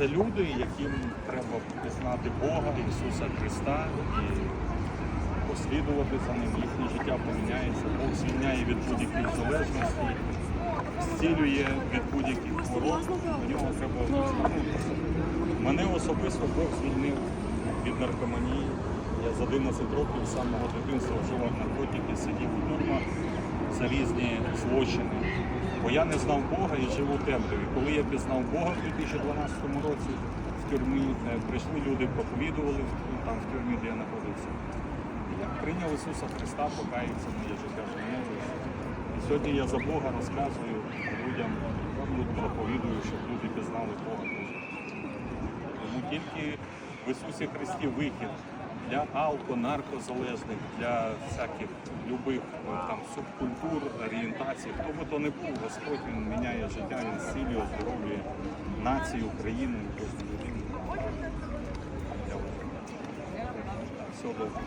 Це люди, яким треба пізнати Бога, Ісуса Христа і послідувати за ним. Їхнє життя поміняється. Бог звільняє від будь-яких залежностей, зцілює від будь-яких хвороб. До нього треба звернутися. Мене особисто Бог звільнив від наркоманії. Я з 11 років з самого дитинства вживав наркотики, сидів за різні злочини. Бо я не знав Бога і жив у темряві. Коли я пізнав Бога в 2012 році в тюрмі, е, прийшли люди, проповідували там в тюрмі, де я знаходився. Я прийняв Ісуса Христа, покаявся, моє життя змінилося. І сьогодні я за Бога розказую людям, проповідую, щоб люди пізнали Бога. Тому тільки в Ісусі Христі вихід для алко, наркозалежних, для всяких любих е, там субкультур, орієнтацій. Хто би то не був, Господь він міняє життя, він зцілює, оздоровлює націю, України. Всього добре.